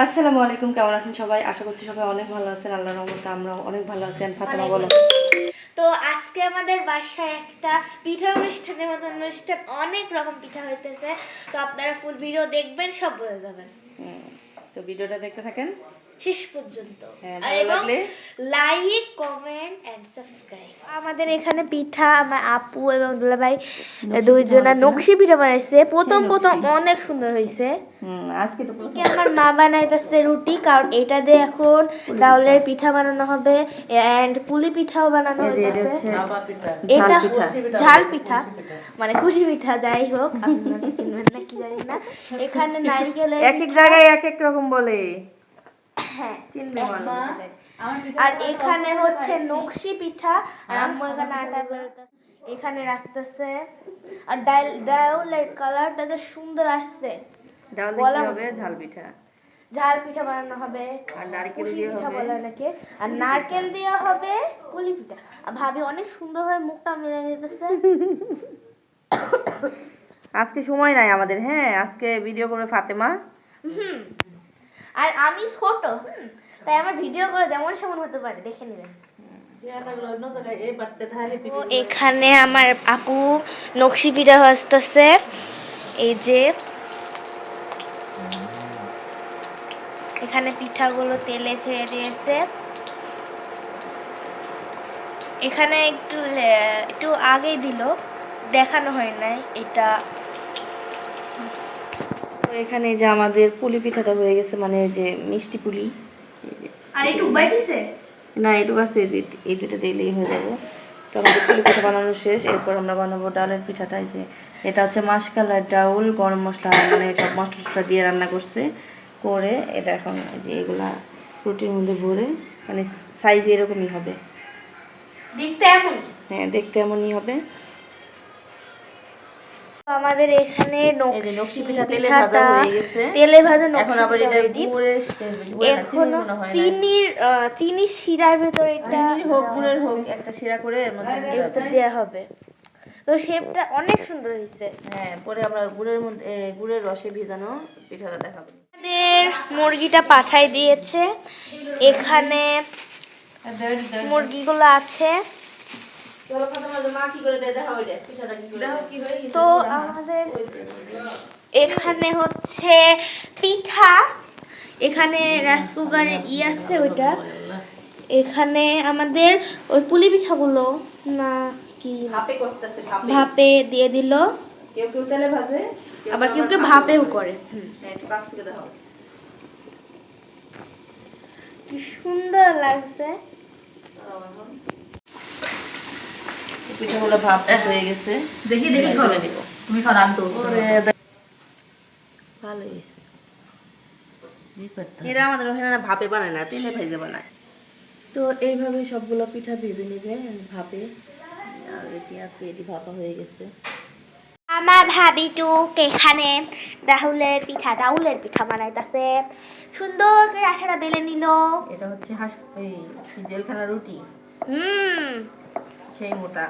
আসসালামু আলাইকুম কেমন আছেন সবাই? আশা করছি সবাই অনেক ভালো আছেন। আল্লাহর রহমতে আমরা অনেক ভালো আছেন ফাতেমা বলো। তো আজকে আমাদের বাসায় একটা পিঠা অনুষ্ঠানের মতো অনুষ্ঠান অনেক রকম পিঠা হইতেছে। তো আপনারা ফুল ভিডিও দেখবেন সব বোঝা যাবেন তো ভিডিওটা দেখতে থাকেন। শেষ পর্যন্ত। আর এবং লাইক কমেন্ট এন্ড সাবস্ক্রাইব আমাদের এখানে পিঠা আমার আপু এবং দুলাভাই দুইজনা নকশি পিঠা বানাইছে। প্রথম প্রথম অনেক সুন্দর হয়েছে আজকে তো আমার মা বানাইতেছে রুটি কারণ এটা দিয়ে এখন ডাউলের পিঠা বানানো হবে এন্ড পুলি পিঠাও বানানো যে এটা হইতেছে। হচ্ছে এটা ঝাল পিঠা। ঝাল পিঠা মানে খুশি পিঠা যাই হোক। আপনারা চিনবেন না কি জানি না। এখানে নারকেলের এক এক জায়গায় এক এক রকম বলে। হ্যাঁ চিনবে আর এখানে হচ্ছে নকশি পিঠা আর আম্মু এখানে আটা বেলতে এখানে রাখতেছে। আর ডাল ডাউলের কালারটা যে সুন্দর আসছে। ডাল হবে ঝাল পিঠা। ঝাল পিঠা বানানো হবে আর নারকেল দিয়ে পিঠা বলে অনেকে আর নারকেল দেওয়া হবে পুলি পিঠা। আর ভাবি অনেক সুন্দর ভাবে মুখটা মেলে নিতেছে। আজকে সময় নাই আমাদের হ্যাঁ? আজকে ভিডিও করবে ফাতেমা। হুম। আর আমি ছোট হুম তাই আমার ভিডিও করে যেমন সেমন হতে পারে দেখে নেবেন। এখানে আমার আপু নকশি পিঠা ভাজতেছে। এই যে এখানে পিঠাগুলো তেলে ছেড়ে দিয়েছে। এখানে একটু একটু আগেই দিল দেখানো হয় নাই এটা তো এখানে যে আমাদের পুলি পিঠাটা হয়ে গেছে মানে ওই যে মিষ্টি পুলি। আর একটু বাইতেছে না এটুকু আছে এই দুটো দিলেই হয়ে যাবে। তো আমাদের পুলি পিঠা বানানো শেষ এরপর আমরা বানাবো ডালের পিঠাটা। এই যে এটা হচ্ছে মাসকালার ডাউল গরম মশলা মানে সব মশলা টশলা দিয়ে রান্না করছে করে এটা এখন এই যে এগুলা রুটির মধ্যে ভরে মানে সাইজ এরকমই হবে। দেখতে এমন হ্যাঁ দেখতে এমনই হবে। আমাদের এখানে তেলে ভাজা হয়ে এখন আবার এটা গুড়ের গুড়ের চিনির এখনও। চিনির শিরার ভেতরে এটা হোক গুড়ের হোক একটা শিরা করে এর মধ্যে। দেওয়া হবে। তো শেপটা অনেক সুন্দর হয়েছে। হ্যাঁ পরে আমরা গুড়ের মধ্যে গুড়ের রসে ভেজানো পিঠাটা দেখাবো। আমাদের মুরগিটা পাঠাই দিয়েছে। এখানে মুরগিগুলো আছে। তো আমাদের এখানে হচ্ছে পিঠা এখানে রাইস কুকারের ই আছে ওইটা। এখানে আমাদের ওই পুলি পিঠাগুলো না কি? ভাপে করতেছে ভাপে। ভাপে দিয়ে দিল। কেউ কেউ তেলে ভাজে আবার কেউ কেউ ভাপেও করে। হুম। হ্যাঁ, কি সুন্দর লাগছে। পিঠাগুলো ভাপ হয়ে গেছে। দেখি দেখি তুমি খাও আমি তো ভালো হয়েছে। এরা আমাদের ওখানে ভাপে বানায় না তেলে ভেজে বানায়। তো এইভাবে সবগুলো পিঠা ভেজে নেবে ভাপে। আর এটি আছে এটি ভাপা হয়ে গেছে। আমার ভাবি টুক এখানে রাহুলের পিঠা রাহুলের পিঠা বানাইতেছে। সুন্দর করে আঠাটা বেলে নিল। এটা হচ্ছে হাঁস এই জেলখানা রুটি? হুম। সেই মোটা।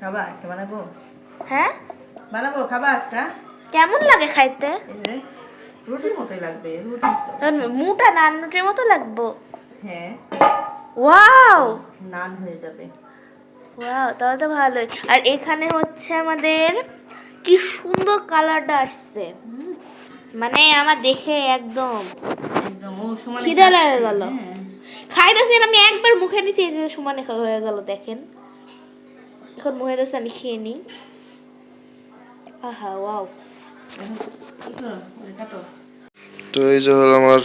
খাবা একটা বানাবো? হ্যাঁ? বানাবো খাবা একটা কেমন লাগে খাইতে? রুটির মতোই লাগবে রুটি। মুটা নান রুটির মতো লাগবো? হ্যাঁ। ওয়াও! নান হয়ে যাবে। ওয়াও তাহলে তো ভালোই। আর এখানে হচ্ছে আমাদের কি সুন্দর কালারটা আসছে। মানে আমার দেখে একদম খিদে লেগে গেল। হ্যাঁ। খাইতেছি আমি একবার মুখে যে সমানে হয়ে গেল দেখেন। এখন দিচ্ছে আমি খেয়ে নিই আহা ওয়াও। তো এই যে হলো আমার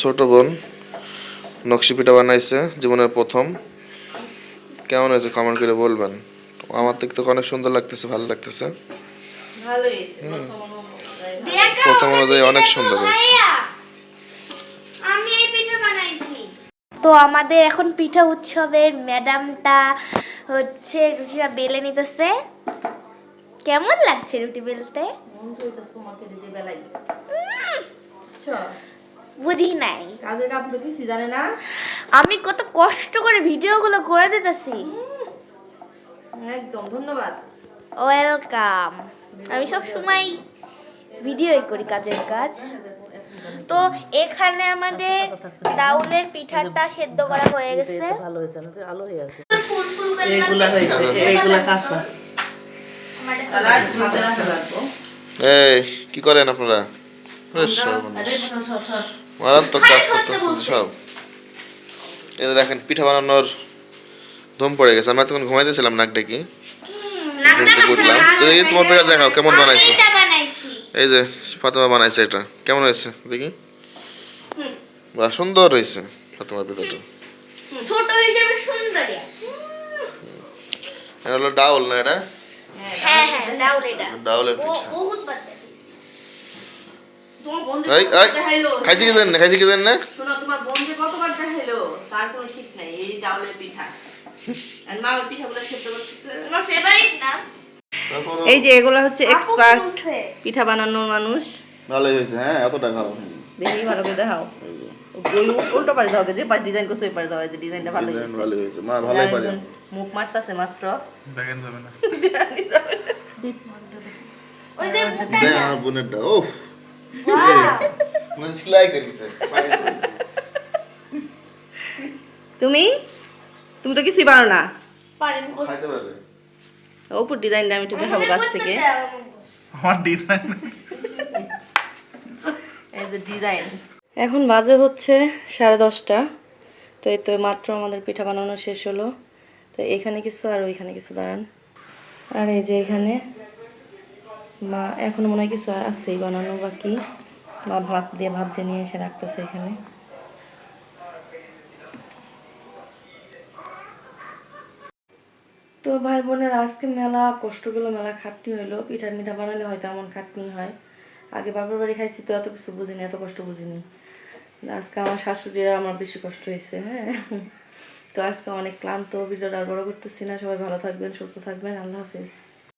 ছোট বোন নকশি পিঠা বানাইছে জীবনের প্রথম। কেমন হয়েছে কমেন্ট করে বলবেন? আমার থেকে তো অনেক সুন্দর লাগতেছে ভালো লাগতেছে। প্রথম অনুযায়ী অনেক সুন্দর হয়েছে। আমি এই পিঠা বানাইছি। তো আমাদের এখন পিঠা উৎসবের ম্যাডামটা হচ্ছে রুটিটা বেলে নিতেছে। কেমন লাগছে রুটি বেলতে? মন? বুঝি নাই। আমি কত কষ্ট করে ভিডিওগুলো করে দিতেছি। একদম ধন্যবাদ। ওয়েলকাম আমি সব সময় ভিডিওই করি কাজের কাজ। তো এখানে আমাদের ডাউলের পিঠাটা সেদ্ধ করা হয়ে গেছে। ভালো হয়েছে আলো হয়ে আছে। এইগুলা হয়েছে এইগুলা কাঁচা এই কি করেন আপনারা। মারাত্মক কাজ করতেছে সব। এই যে দেখেন পিঠা বানানোর ধুম পড়ে গেছে। আমি এতক্ষণ ঘুমাইতেছিলাম নাক ডেকে। উঠলাম। তো এই তোমার পিঠা দেখাও কেমন বানাইছো? এই যে ফাতেমা বানাইছে এটা। কেমন হয়েছে? দেখি। বাহ সুন্দর হয়েছে ফাতেমা পিঠাটা। ছোট হিসেবে সুন্দরী এটা হলো ডাউল না এটা হ্যাঁ হ্যাঁ ডাউল এটা। ডাউলের পিঠা। বহুত বাচ্চা এই খাইছি কি না খাইছি কি দেন না? শোনো তোমার বন্ধু কতবার দেখাইলো? তার কোনো ঠিক নাই এই ডাউলের পিঠা। আর মা ওই পিঠাগুলো সেদ্ধ করতেছে। তোমার ফেভারিট না এই যে এগুলো হচ্ছে এক্সপার্ট পিঠা বানানোর মানুষ। ভালোই হয়েছে হ্যাঁ এতটা খারাপ দেখি ভালো করে দেখাও। ওই উল্টো পারে দাও যে পারে ডিজাইন করছে ওই পারে দাও যে ডিজাইনটা ভালো ডিজাইন হয়েছে। ভালোই হয়েছে। মা ভালোই পারে। মুখ মারতাছে মাত্র। ওই যে মুখটা দেখ আমার বোনেরটা ওফ মানে সেলাই করে দিতে তুমি? তুমি তো কিছুই পারো না। পারে খাইতে পারে ওপর ডিজাইনটা আমি একটু দেখাবো কাছ থেকে। এই যে ডিজাইন এখন বাজে হচ্ছে সাড়ে দশটা। তো এই তো মাত্র আমাদের পিঠা বানানো শেষ হলো। তো এখানে কিছু আর ওইখানে কিছু দাঁড়ান। আর এই যে এখানে মা, এখনও মনে হয় কিছু আছেই বানানো বাকি। মা ভাত দিয়ে ভাত দিয়ে নিয়ে এসে রাখতেছে এখানে। তো ভাই বোনের, আজকে মেলা, কষ্টগুলো মেলা, খাটনি হইল। পিঠা মিঠা বানালে হয়তো এমন খাটনি হয়। আগে বাবার বাড়ি খাইছি তো এত কিছু বুঝিনি, এত কষ্ট বুঝিনি। আজকে আমার শাশুড়িরা আমার বেশি কষ্ট হয়েছে হ্যাঁ। তো আজকে অনেক ক্লান্ত ভিডিওটা আর বড় করতেছি না। সবাই ভালো থাকবেন, সুস্থ থাকবেন। আল্লাহ হাফিজ।